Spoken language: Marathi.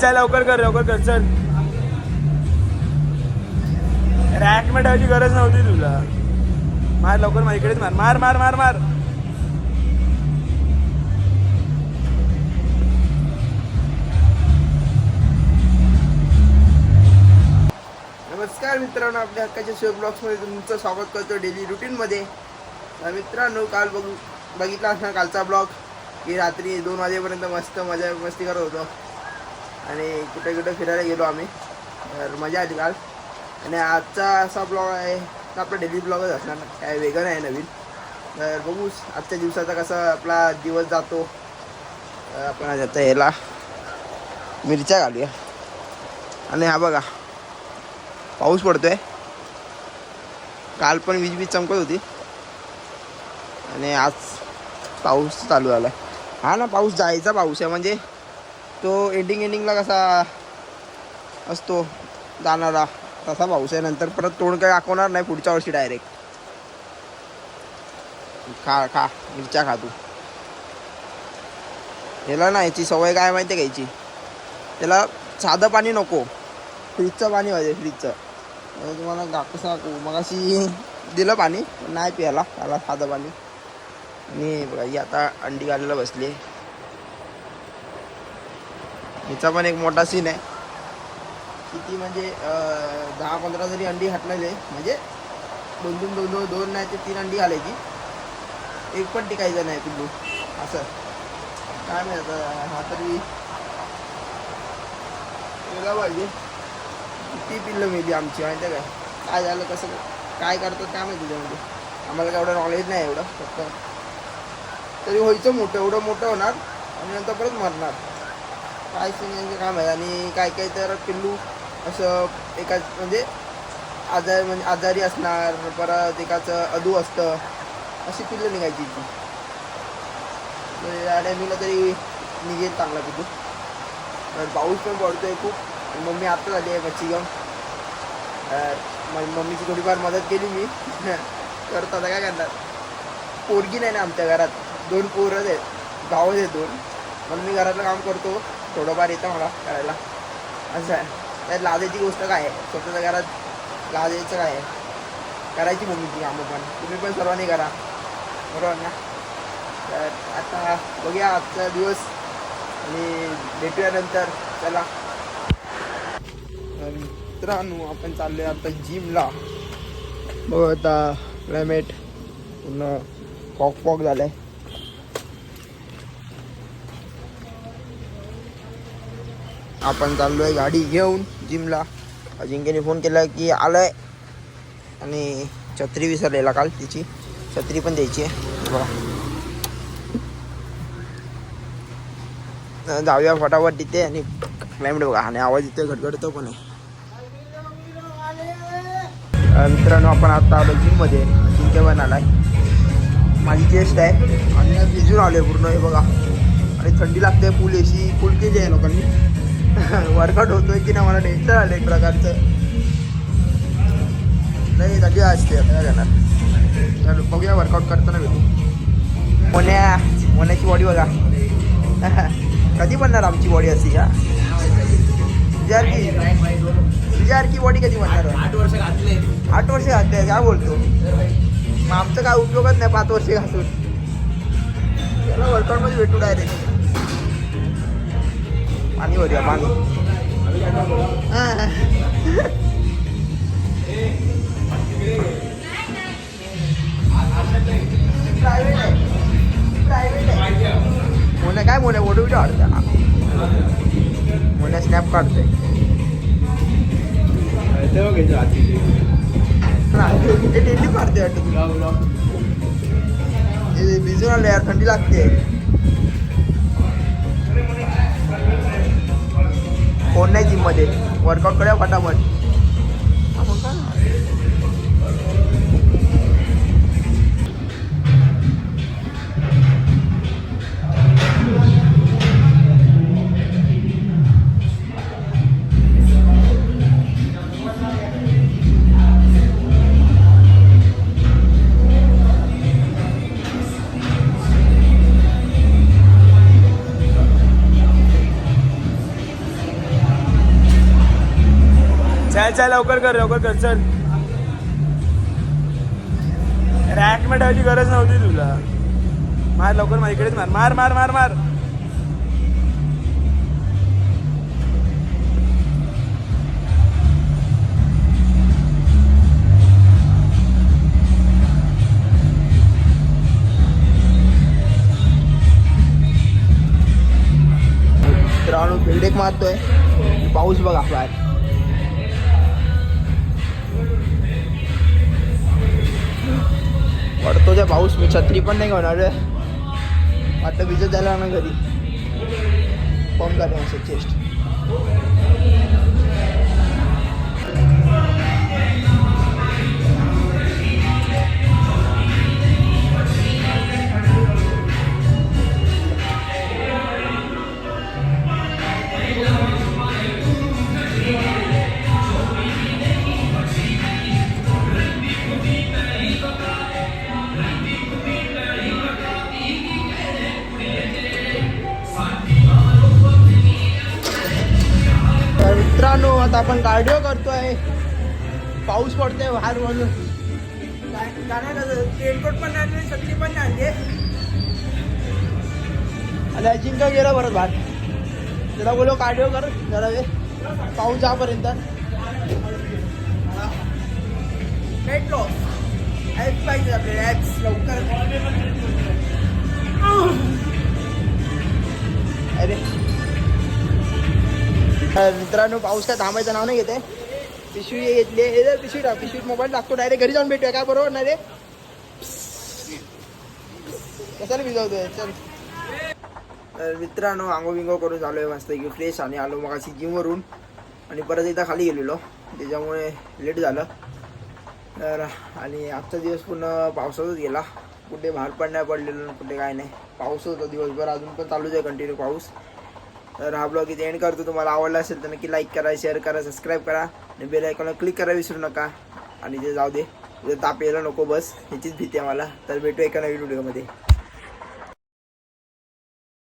चल लवकर कर लवकर कर चल. रॅक में ठेवायची गरज नव्हती तुला. मार लवकर मार इकडेच मार. मार मार मार मार. नमस्कार मित्रांनो आपल्या हक्काच्या शिव ब्लॉग्समध्ये तुमचं स्वागत करतो डेली रुटीनमध्ये मित्रांनो काल बघू बघितला असणार कालचा ब्लॉग की रात्री दोन वाजेपर्यंत मस्त मजा मस्ती करत होतो. आणि कुठे कुठे फिरायला गेलो आम्ही. तर मजा आली काल. आणि आजचा असा ब्लॉग आहे तर आपला डेली ब्लॉगच असणार काय वेगळं आहे नवीन. तर बघूच आजच्या दिवसाचा कसा आपला दिवस जातो. आपण आज आता ह्याला मिरच्या घालूया. आणि हा बघा पाऊस पडतोय. काल पण वीज वीज चमकत होती. आणि आज पाऊस चालू झाला हा ना पाऊस जायचा पाऊस आहे म्हणजे तो एंडिंग एंडिंगला कसा असतो जाणारा तसा पाऊस आहे. नंतर परत तोंड काही दाखवणार नाही पुढच्या वर्षी डायरेक्ट खा खा मिरच्या खा तू. याला ना याची सवय काय माहिती आहे घ्यायची त्याला साधं पाणी नको. फ्रीजचं पाणी पाहिजे फ्रीजचं. मग तुम्हाला गा मग अशी दिलं पाणी नाही प्यायला. त्याला साधं पाणी. आणि बघा ही आता अंडी घालायला बसली हिचा पण एक मोठा सीन आहे. किती म्हणजे दहा पंधरा जरी अंडी हटलेले म्हणजे दोन दोन दोन दोन दोन नाही ते तीन अंडी घालायची. एक पण टिकायचं नाही पिल्लू असं. काय माहिती आता हा तरी केला पाहिजे. किती पिल्लं मिळते आमची माहिती आहे काय काय झालं कसं काय करतात काय माहिती त्यामध्ये. आम्हाला काय एवढं नॉलेज नाही एवढं फक्त तरी व्हायचं मोठं एवढं मोठं होणार आणि नंतर परत मरणार. म्हणजे काय सिंगांचं काम आहे आणि काय काय तर पिल्लू असं एका म्हणजे आजार म्हणजे आजारी असणार परत एकाचं अधू असतं अशी पिल्लं निघायची ती म्हणजे या टायमिंगला तरी निघेल चांगला पिल्लू. तर पाऊस पण पडतोय खूप. मम्मी आत्ता झाली आहे मच्छी घेऊन माझी मम्मीची थोडीफार मदत केली मी. करत आता काय करणार? पोरगी नाही ना आमच्या घरात. दोन पोरच आहेत. गावच आहेत दोन. म्हणून मी घरातलं काम करतो. थोडंफार येतं मला करायला. असं आहे. त्यात लाजायची गोष्ट काय आहे? स्वतःच्या घरात लाजायचं काय आहे? करायची मम्मीची कामं पण. तुम्ही पण सर्वांनी करा. बरोबर ना? तर आता बघूया आजचा दिवस. आणि भेटूया नंतर चला मित्रांनो आपण चाललोय आता जिमला. बघ आता क्लायमेट पूर्ण फॉक फॉक आहे आपण चाललो आहे गाडी घेऊन जिमला. अजिंक्यने फोन केला की आलाय. आणि छत्री विसरलेला काल तिची. छत्री पण द्यायची आहे. बघा. जाऊया फटाफट तिथे आणि क्लायमेट बघा. आणि आवाज इथे घडघडतो पण आहे. मित्रांनो आपण आता आलो जिममध्ये. जिमच्या पण आलाय. माझी चेस्ट आहे. आणि भिजून आलोय पूर्ण. हे बघा. आणि थंडी लागते. फुल एसी फुल केली आहे लोकांनी. वर्कआउट होतोय की नाही मला टेन्शन आलं एक प्रकारचं. नाही थंडी असते आता काय करणार? तर बघूया वर्कआउट करताना भेटू. मोन्या मोन्याची बॉडी बघा. कधी बनणार आमची बॉडी अशी का तुझ्यासारखी तुझ्यासारखी बॉडी कधी बनणार? आठ वर्ष घातले. आठ वर्ष घातले काय बोलतो? मग आमचं काय उपयोगच नाही पाच वर्ष घासून त्याला वर्कआउटमध्ये भेटू डायरेक्ट पाणी भरूया पाणी हा. Private आहे. Private आहे. मोन्या काय मोन्या फोटो बिटो काढते हा. मोन्या स्नॅप काढतोय हा, ते डेली मारते वाटतं तुला हे भिजून आलं यार थंडी लागते कोण नाही जिममध्ये. वर्कआउट करूया फटाफट चल लवकर कर लवकर कर चल. रॅक में ठेवायची गरज नव्हती तुला. मार लवकर मार इकडेच मार. मार मार मार मार. मित्रांनो मारतोय. पाऊस बघ आपला पाऊस मी छत्री पण नाही घेणार आता भिजत जायला ना घरी. पंप काढे असं चेस्ट तर मित्रांनो आता आपण कार्डिओ करतोय. पाऊस पडतोय बाहेर म्हणून काय रेनकोट पण नाही आणली छत्री पण नाही आणली आणि अजिंक्य गेला परत बाहेर? त्याला बोलो कार्डिओ कर जरा वेळ पाऊस जापर्यंत. वेट लॉस ॲप्स पाहिजे आपल्याला ॲप्स लवकर. अरे. मित्रांनो पाऊस काय थांबायचं नाव नाही घेते पिशवी घेतली हे जर पिशवी टाक. पिशवीत मोबाईल टाकतो. डायरेक्ट घरी जाऊन भेटूया. काय बरोबर नाही रे? कशाला भिजवतोय? चल. तर मित्रांनो आंघो बिंगो करून आहे मस्त की फ्रेश आणि आलो मग अशी जिमवरून आणि परत एकदा खाली गेलेलो. त्याच्यामुळे लेट झालं. तर आणि आजचा दिवस पूर्ण पावसातच गेला. कुठे बाहेर पण नाही पडलेलो कुठे काय नाही. पाऊस होता दिवसभर. अजून पण चालूच आहे कंटिन्यू पाऊस. तर हा ब्लॉग इथे एंड करतो. तुम्हाला आवडला असेल तर नक्की लाईक करा शेअर करा सबस्क्राईब करा. आणि बेल आयकॉनला क्लिक करा विसरू नका. आणि ते जाऊ दे. उद्या ताप यायला नको बस. ह्याचीच भीती आहे मला. तर भेटू एका नवीन व्हिडिओमध्ये